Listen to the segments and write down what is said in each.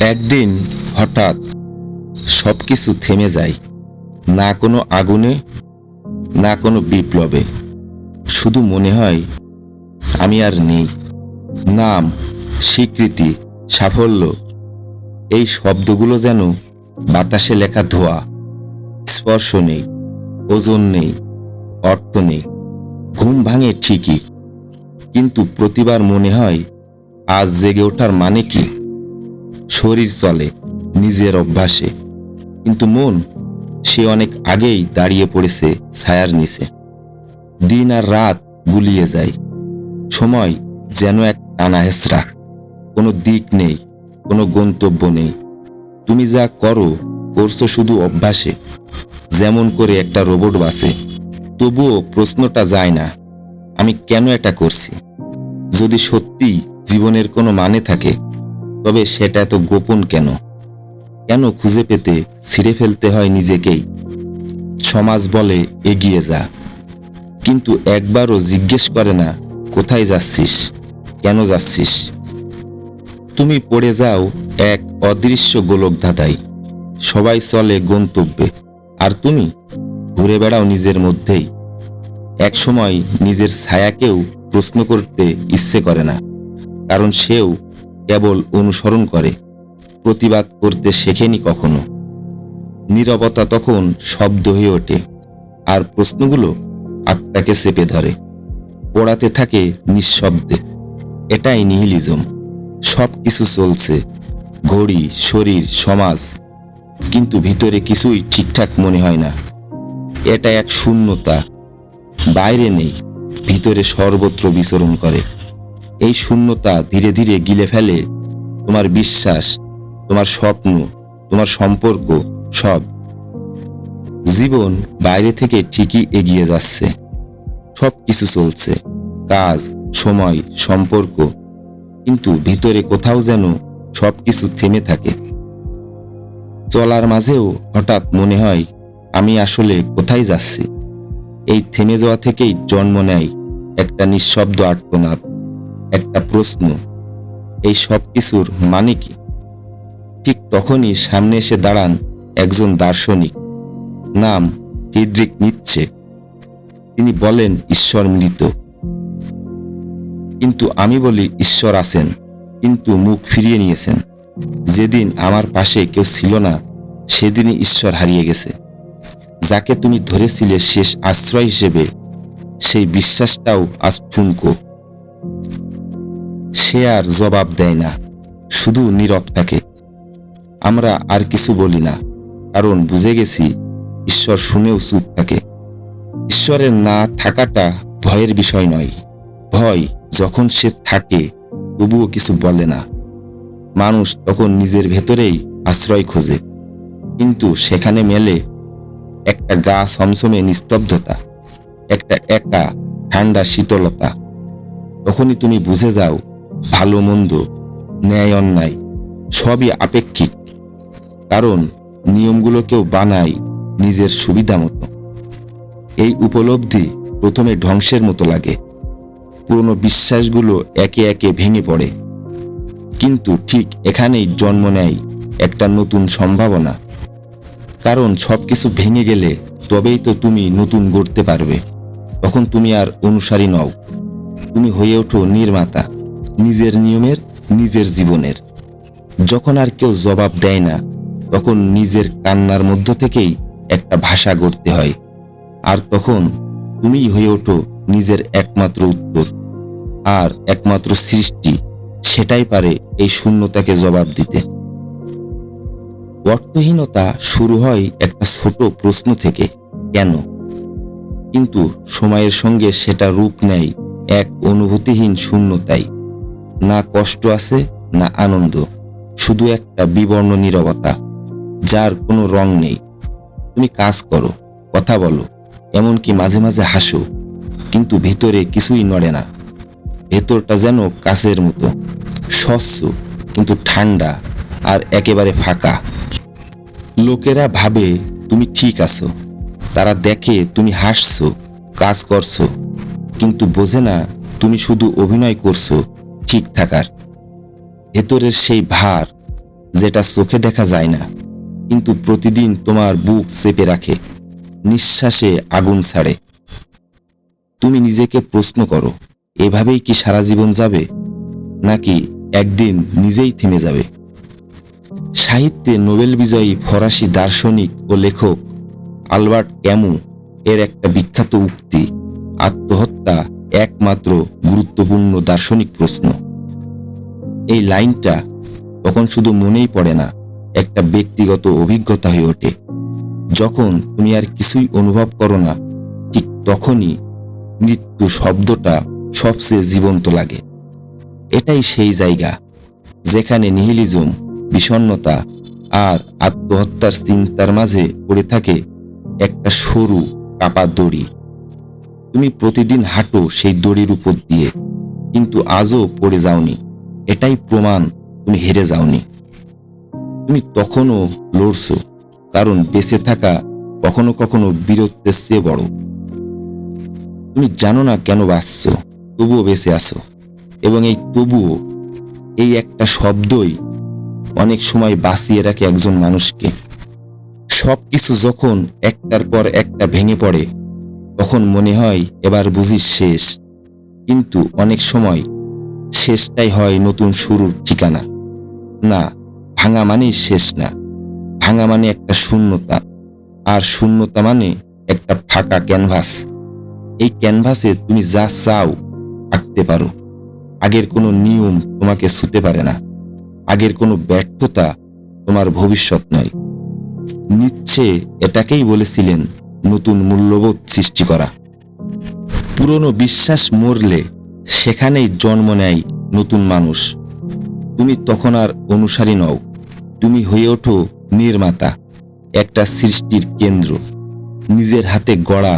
একদিন হঠাৎ সব কিছু থেমে যায়। না কোনো আগুনে, না কোনো বিপ্লবে। শুধু মনে হয়, আমি আর নেই। নাম, স্বীকৃতি, সাফল্য, এই শব্দগুলো যেন বাতাসে লেখা ধোয়া। স্পর্শ নেই, ওজন নেই, অর্থ নেই, ঘুম ভাঙে ঠিকই। কিন্তু প্রতিবার মনে হয়, আজ জেগে ওঠার মানে কি? শরীর চলে, নিজের অভ্যাসে। কিন্তু মন, সে অনেক আগেই দাঁড়িয়ে পড়েছে ছায়ার নিচে। দিন আর রাত গুলিয়ে যায়। সময় যেন এক টানা হেসরা কোনো দিক নেই, কোনো গন্তব্য নেই। তুমি যা করো, করছ শুধু অভ্যাসে। যেমন করে একটা রোবট বাসে। তবুও প্রশ্নটা যায় না, আমি কেন এটা করছি? যদি সত্যি জীবনের কোনো মানে থাকে তবে সেটা এত গোপন কেন? কেন খুঁজে পেতে ছিঁড়ে ফেলতে হয় নিজেকেই? সমাজ বলে এগিয়ে যা। কিন্তু একবারও জিজ্ঞেস করে না, কোথায় যাচ্ছিস? কেন যাচ্ছিস? তুমি পড়ে যাও এক অদৃশ্য গোলক ধাঁধাই সবাই চলে গন্তব্যে। আর তুমি? ঘুরে বেড়াও নিজের মধ্যেই। এক সময় নিজের ছায়াকেও প্রশ্ন করতে ইচ্ছে করে না। কারণ সেও কেবল অনুসরণ করে, প্রতিবাদ করতে শেখেনি কখনো। নীরবতা তখন শব্দ হয়ে ওঠে, আর প্রশ্নগুলো আত্মাকে চেপে ধরে। পড়াতে থাকে নিঃশব্দে, এটাই নিহিলিজম। সব কিছু চলছে, ঘড়ি, শরীর, সমাজ, কিন্তু ভিতরে কিছুই ঠিকঠাক মনে হয় না। এটা এক শূন্যতা, বাইরে নেই, ভিতরে সর্বত্র বিচরণ করে। এই শূন্যতা ধীরে ধীরে গিলে ফেলে। তোমার বিশ্বাস, তোমার স্বপ্ন, তোমার সম্পর্ক সব জীবন বাইরে থেকে ঠিকই এগিয়ে যাচ্ছে। সব কিছু চলছে, কাজ, সময়, সম্পর্ক। কিন্তু ভিতরে কোথাও যেন সব কিছু থেমে থাকে। চলার মাঝেও হঠাৎ মনে হয়, আমি আসলে কোথায় যাচ্ছি? এই থেমে যাওয়া থেকেই জন্ম নেয় একটা নিঃশব্দ আর্তনাদ। একটা প্রশ্ন, এই সব কিছুর মানে কি? ঠিক তখনই সামনে এসে দাঁড়ান একজন দার্শনিক, নাম ফিডরিক নিচ্ছে। তিনি বলেন, ঈশ্বর মৃত। কিন্তু আমি বলি, ঈশ্বর আছেন। কিন্তু মুখ ফিরিয়ে নিয়েছেন। যেদিন আমার পাশে কেউ ছিল না, সেদিনই ঈশ্বর হারিয়ে গেছে। যাকে তুমি ধরেছিলে শেষ আশ্রয় হিসেবে, সেই বিশ্বাসটাও আজ ঠুনকো সে আর জবাব দেয় না, শুধু নীরব থাকে। আমরা আর কিছু বলি না, কারণ বুঝে গেছি ঈশ্বর শুনেও চুপ থাকে। ঈশ্বরের না থাকাটা ভয়ের বিষয় নয়। ভয় যখন সে থাকে, তবুও কিছু বলে না। মানুষ তখন নিজের ভেতরেই আশ্রয় খোঁজে। কিন্তু সেখানে মেলে একটা গা সমসমে নিস্তব্ধতা, একটা একা, ঠান্ডা শীতলতা। তখনই তুমি বুঝে যাও ভালো মন্দ, ন্যায় অন্যায়, সবই আপেক্ষিক। কারণ নিয়মগুলো কেউ বানায় নিজের সুবিধা মতো। এই উপলব্ধি প্রথমে ধ্বংসের মতো লাগে। পুরনো বিশ্বাসগুলো একে একে ভেঙে পড়ে। কিন্তু ঠিক এখানেই জন্ম নেয় একটা নতুন সম্ভাবনা। কারণ সবকিছু ভেঙে গেলে তবেই তো তুমি নতুন গড়তে পারবে। তখন তুমি আর অনুসারী নও। তুমি হয়ে ওঠো নির্মাতা। নিজের নিয়মের, নিজের জীবনের। যখন আর কেউ জবাব দেয় না, তখন নিজের কান্নার মধ্য থেকেই একটা ভাষা গড়তে হয়। আর তখন তুমিই হয়ে ওঠো নিজের একমাত্র উত্তর। আর একমাত্র সৃষ্টি, সেটাই পারে এই শূন্যতাকে জবাব দিতে। অর্থহীনতা শুরু হয় একটা ছোট প্রশ্ন থেকে, কেন? কিন্তু সময়ের সঙ্গে সেটা রূপ নেয় এক অনুভূতিহীন শূন্যতাই। না কষ্ট আছে, না আনন্দ, শুধু একটা বিবর্ণ নীরবতা, যার কোনো রং নেই। তুমি কাজ করো, কথা বলো, এমনকি মাঝে মাঝে হাসো, কিন্তু ভিতরে কিছুই নড়ে না। ভেতরটা যেন কাছের মতো, স্বচ্ছ, কিন্তু ঠান্ডা আর একেবারে ফাঁকা। লোকেরা ভাবে তুমি ঠিক আছো, তারা দেখে তুমি হাসছো, কাজ করছ, কিন্তু বোঝে না তুমি শুধু অভিনয় করছ। ঠিক থাকার। ভেতরের সেই ভার যেটা চোখে দেখা যায় না, কিন্তু প্রতিদিন তোমার বুক চেপে রাখে, নিঃশ্বাসে আগুন ছাড়ে। তুমি নিজেকে প্রশ্ন করো, এভাবেই কি সারা জীবন যাবে, নাকি একদিন নিজেই থেমে যাবে? সাহিত্যে নোবেল বিজয়ী ফরাসি দার্শনিক ও লেখক আলবার্ট ক্যামু এর একটা বিখ্যাত উক্তি, আত্মহত্যা একমাত্র গুরুত্বপূর্ণ দার্শনিক প্রশ্ন। এই লাইনটা তখন শুধু মনেই পড়ে না, একটা ব্যক্তিগত অভিজ্ঞতা হয়ে ওঠে। যখন তুমি আর কিছুই অনুভব করো না, ঠিক তখনই মৃত্যু শব্দটা সবচেয়ে জীবন্ত লাগে। এটাই সেই জায়গা যেখানে নিহিলিজম, বিষণ্ণতা আর আত্মহত্যার চিন্তার মাঝে পড়ে থাকে একটা সরু, কাপা দড়ি। তুমি প্রতিদিন হাঁটো সেই দড়ির উপর দিয়ে। কিন্তু আজও পড়ে যাওনি। এটাই প্রমাণ তুমি হেরে যাওনি। তুমি তখনও লড়ছো, কারণ বেঁচে থাকা কখনো কখনো বীরত্বের চেয়ে বড়। তুমি জানো না কেন বাঁচছ, তবুও বেঁচে আছো। এবং এই তবুও, এই একটা শব্দই অনেক সময় বাঁচিয়ে রাখে একজন মানুষকে। সবকিছু যখন একটার পর একটা ভেঙে পড়ে তখন মনে হয় এবার বুঝি শেষ। কিন্তু অনেক সময় শেষটাই হয় নতুন শুরুর ঠিকানা। না, ভাঙা মানেই শেষ না। ভাঙা মানে একটা শূন্যতা। আর শূন্যতা মানে একটা ফাঁকা ক্যানভাস। এই ক্যানভাসে তুমি যা চাও আঁকতে পারো। আগের কোনো নিয়ম তোমাকে ছুতে পারে না। আগের কোনো ব্যর্থতা তোমার ভবিষ্যৎ নয়। নিচ্ছে এটাকেই বলেছিলেন নতুন মূল্যবোধ সৃষ্টি করা। পুরনো বিশ্বাস মরলে সেখানেই জন্ম নেয় নতুন মানুষ। তুমি তখন আর অনুসারী নও, তুমি হয়ে ওঠো নির্মাতা, একটা সৃষ্টির কেন্দ্র, নিজের হাতে গড়া।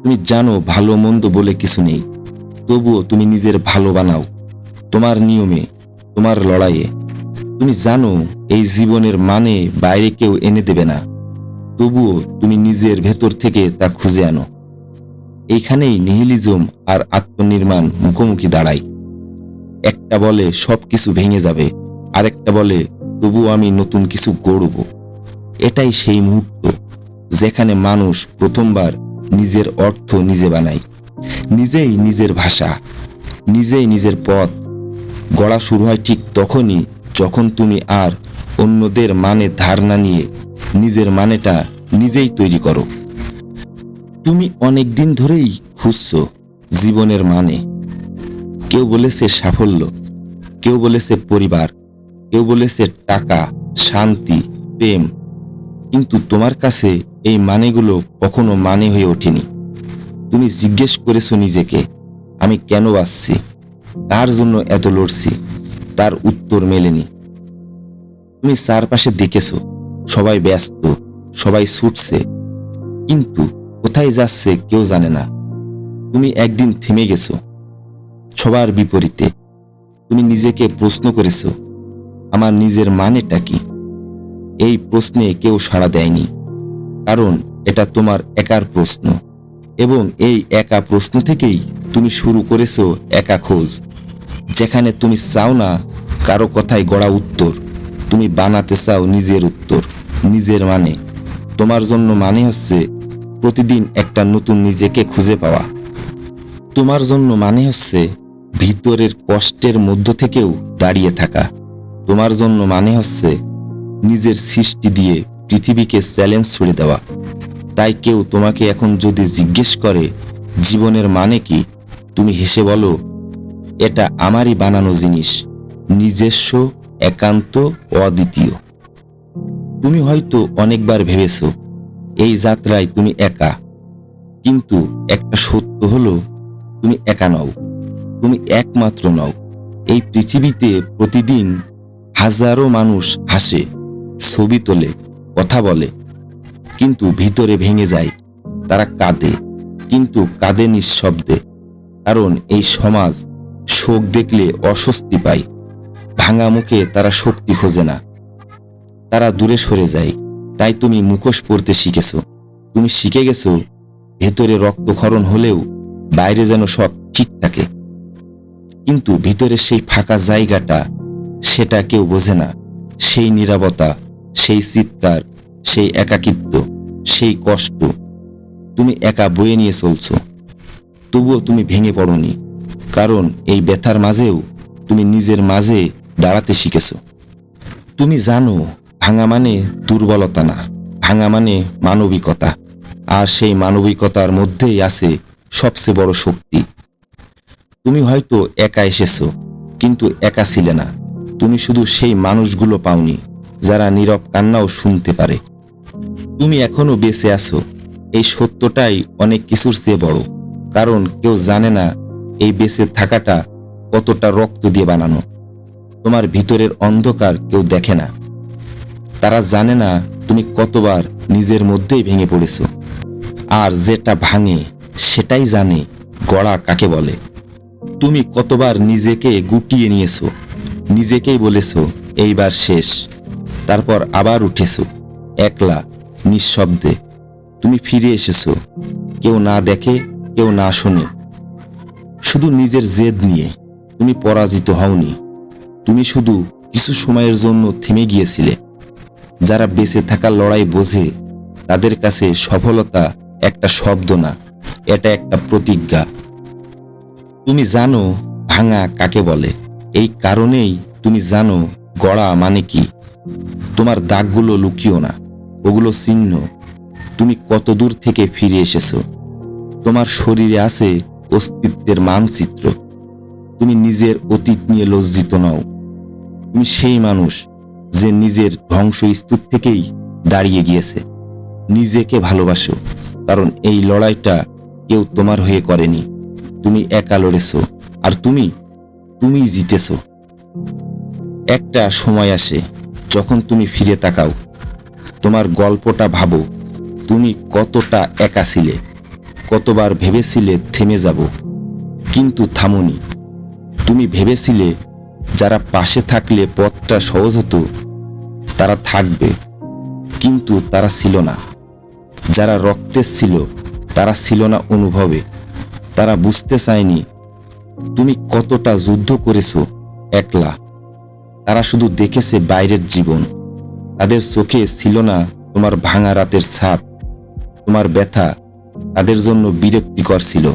তুমি জানো ভালো মন্দ বলে কিছু নেই, তবুও তুমি নিজের ভালো বানাও, তোমার নিয়মে, তোমার লড়াইয়ে। তুমি জানো এই জীবনের মানে বাইরে কেউ এনে দেবে না। তবুও তুমি নিজের ভেতর থেকে তা খুঁজে আনো। এইখানেই নিহিলিজম আর আত্মনির্মাণ মুখোমুখি দাঁড়ায়। একটা বলে সবকিছু ভেঙে যাবে, আরেকটা বলে তবু আমি নতুন কিছু গড়ব। এটাই সেই মুহূর্ত যেখানে মানুষ প্রথমবার নিজের অর্থ নিজে বানায়। নিজেই নিজের ভাষা, নিজেই নিজের পথ। গড়া শুরু হয় ঠিক তখনই যখন তুমি আর অন্যদের মানে ধারণা নিয়ে নিজের মানেটা নিজেই তৈরি করো। তুমি অনেক দিন ধরেই খুঁজছো জীবনের মানে। কেউ বলেছে সাফল্য, কেউ বলেছে পরিবার, কেউ বলেছে টাকা, শান্তি, প্রেম। কিন্তু তোমার কাছে এই মানেগুলো কখনো মানে হয়ে ওঠেনি। তুমি জিজ্ঞেস করেছ নিজেকে, আমি কেন বাঁচছি কার জন্য এত লড়ছি? তার উত্তর মেলেনি। তুমি চারপাশে দেখেছ সবাই ব্যস্ত, সবাই ছুটছে। কিন্তু কোথায় যাচ্ছে কেউ জানে না। তুমি একদিন থেমে গেছো। সবার বিপরীতে। তুমি নিজেকে প্রশ্ন করেছ, আমার নিজের মানেটা কি? এই প্রশ্নে কেউ সাড়া দেয়নি। কারণ এটা তোমার একার প্রশ্ন। এবং এই একা প্রশ্ন থেকেই তুমি শুরু করেছ একা খোঁজ। যেখানে তুমি চাও না কারও কথায় গড়া উত্তর। তুমি বানাতে চাও নিজের উত্তর। নিজের মানে। তোমার জন্য মানে হচ্ছে প্রতিদিন একটা নতুন নিজেকে খুঁজে পাওয়া। তোমার জন্য মানে হচ্ছে ভিতরের কষ্টের মধ্য থেকেও দাঁড়িয়ে থাকা। তোমার জন্য মানে হচ্ছে নিজের সৃষ্টি দিয়ে পৃথিবীকে চ্যালেঞ্জ ছুড়ে দেওয়া। তাই কেউ তোমাকে এখন যদি জিজ্ঞেস করে, জীবনের মানে কি? তুমি হেসে বলো, এটা আমারই বানানো জিনিস। নিজস্ব, একান্ত, অদ্বিতীয়। তুমি হয়তো অনেকবার ভেবেছ, এই যাত্রায় তুমি একা। কিন্তু একটা সত্য হলো, তুমি একা নও, তুমি একমাত্র নও। এই পৃথিবীতে প্রতিদিন হাজারো মানুষ হাসে, ছবি তোলে, কথা বলে। কিন্তু ভিতরে ভেঙে যায়, তারা কাঁদে, কিন্তু কাঁদে নিঃশব্দে। কারণ এই সমাজ শোক দেখলে অস্বস্তি পায়, ভাঙা মুখে তারা শক্তি খোঁজে না। তারা দূরে সরে যায়। তাই তুমি মুখোশ পরতে শিখেছো। তুমি শিখে গেছো, ভেতরে রক্তক্ষরণ হলেও বাইরে যেন সব ঠিক থাকে। কিন্তু ভিতরে সেই ফাঁকা জায়গাটা, সেটা কেউ বোঝে না। সেই নীরবতা, সেই চিৎকার, সেই একাকিত্ব, সেই কষ্ট তুমি একা বয়ে নিয়ে চলছ। তবুও তুমি ভেঙে পড়নি, কারণ এই ব্যথার মাঝেও তুমি নিজের মাঝে দাঁড়াতে শিখেছ। তুমি জানো ভাঙা মানে দুর্বলতা না, ভাঙা মানে মানবিকতা। আর সেই মানবিকতার মধ্যেই আছে সবচেয়ে বড় শক্তি। তুমি হয়তো একা এসেছ, কিন্তু একা ছিলে না। তুমি শুধু সেই মানুষগুলো পাওনি, যারা নীরব কান্নাও শুনতে পারে। তুমি এখনও বেঁচে আছো, এই সত্যটাই অনেক কিছুর চেয়ে বড়। কারণ কেউ জানে না এই বেঁচে থাকাটা কতটা রক্ত দিয়ে বানানো। তোমার ভিতরের অন্ধকার কেউ দেখে না। তারা জানে না তুমি কতবার নিজের মধ্যেই ভেঙে পড়েছ। আর যেটা ভাঙে, সেটাই জানে গড়া কাকে বলে। তুমি কতবার নিজেকে গুটিয়ে নিয়েছো, নিজেকেই বলেছ, এইবার শেষ। তারপর আবার উঠেছো, একলা, নিঃশব্দে। তুমি ফিরে এসেছ, কেউ না দেখে, কেউ না শোনে। শুধু নিজের জেদ নিয়ে তুমি পরাজিত হওনি। তুমি শুধু কিছু সময়ের জন্য থেমে গিয়েছিলে। যারা বেঁচে থাকার লড়াই বোঝে, তাদের কাছে সফলতা একটা শব্দ না, এটা একটা প্রতিজ্ঞা। তুমি জানো ভাঙা কাকে বলে। এই কারণেই তুমি জানো গড়া মানে কি। তোমার দাগগুলো লুকিও না, ওগুলো চিহ্ন তুমি কত দূর থেকে ফিরে এসেছ। তোমার শরীরে আছে অস্তিত্বের মানচিত্র। তুমি নিজের অতীত নিয়ে লজ্জিত নও। তুমি সেই মানুষ যে নিজের ধ্বংস ধ্বংসস্তূপ থেকেই দাঁড়িয়ে গিয়েছে। নিজেকে ভালোবাসো, কারণ এই লড়াইটা কেউ তোমার হয়ে করেনি। তুমি একা লড়েছো, আর তুমি তুমি জিতেছ। একটা সময় আসে যখন তুমি ফিরে তাকাও। তোমার গল্পটা ভাবো, তুমি কতটা একা ছিলে, কতবার ভেবেছিলে থেমে যাব। কিন্তু থামনি। তুমি ভেবেছিলে যারা পাশে থাকলে পথটা সহজ হতো তারা থাকবে, কিন্তু তারা ছিল না। যারা রক্তের ছিল, তারা ছিল না অনুভবে। তারা বুঝতে চায়নি, তুমি কতটা যুদ্ধ করেছ, একলা? তারা শুধু দেখেছে বাইরের জীবন। তাদের চোখে ছিল না তোমার ভাঙা রাতের ছাপ। তোমার ব্যথা তাদের জন্য বিরক্তিকর ছিল।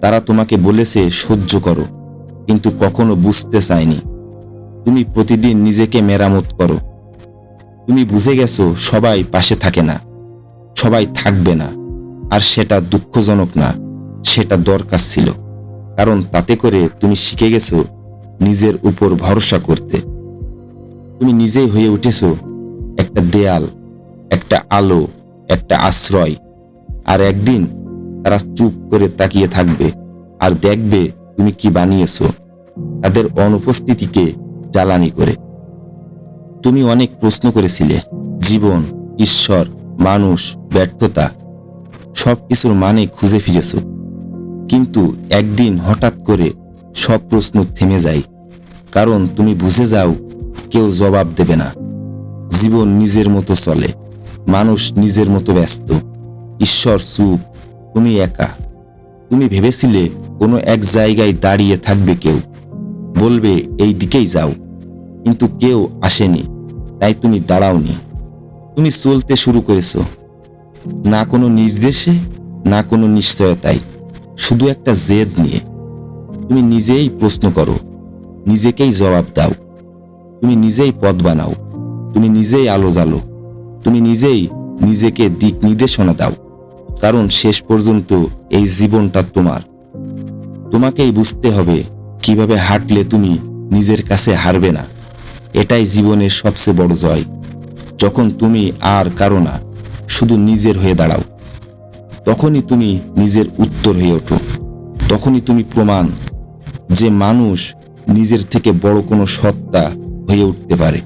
তারা তোমাকে বলেছে, সহ্য করো। কিন্তু কখনো বুঝতে চায়নি। তুমি প্রতিদিন নিজেকে মেরামত করো। তুমি বুঝে গেছো সবাই পাশে থাকে না, সবাই থাকবে না, আর সেটা দুঃখজনক না, সেটা দরকার ছিল, কারণ তাতে করে তুমি শিখে গেছো নিজের উপর ভরসা করতে। তুমি নিজেই হয়ে উঠেছো একটা দেয়াল, একটা আলো, একটা আশ্রয়, আর একদিন তারা চুপ করে তাকিয়ে থাকবে আর দেখবে তুমি কি বানিয়েছো, তাদের অনুপস্থিতিকে জ্বালানি করে। তুমি অনেক প্রশ্ন করেছিলে। জীবন, ঈশ্বর, মানুষ, ব্যর্থতা সব কিছুর মানে খুঁজে ফিরেছো। কিন্তু একদিন হঠাৎ করে সব প্রশ্ন থেমে যায়। কারণ তুমি বুঝে যাও, কেউ জবাব দেবে না। জীবন নিজের মতো চলে, মানুষ নিজের মতো ব্যস্ত। ঈশ্বর চুপ, তুমি একা। তুমি ভেবেছিলে কোনো এক জায়গায় দাঁড়িয়ে থাকবে কেউ। বলবে এই দিকেই যাও। কিন্তু কেউ আসেনি। তাই তুমি দাঁড়াওনি। তুমি চলতে শুরু করেছ। না কোনো নির্দেশে, না কোনো নিশ্চয়তায় শুধু একটা জেদ নিয়ে। তুমি নিজেই প্রশ্ন করো। নিজেকেই জবাব দাও। তুমি নিজেই পথ বানাও। তুমি নিজেই আলো জ্বালো। তুমি নিজেই নিজেকে দিক নির্দেশনা দাও। কারণ শেষ পর্যন্ত এই জীবনটা তোমার। তোমাকেই বুঝতে হবে কীভাবে হাঁটলে তুমি নিজের কাছে হারবে না। এটাই জীবনের সবচেয়ে বড় জয়। যখন তুমি আর কারও না, শুধু নিজের হয়ে দাঁড়াও। তখনই তুমি নিজের উত্তর হয়ে ওঠো। তখনই তুমি প্রমাণ যে মানুষ নিজের থেকে বড় কোনো সত্তা হয়ে উঠতে পারে।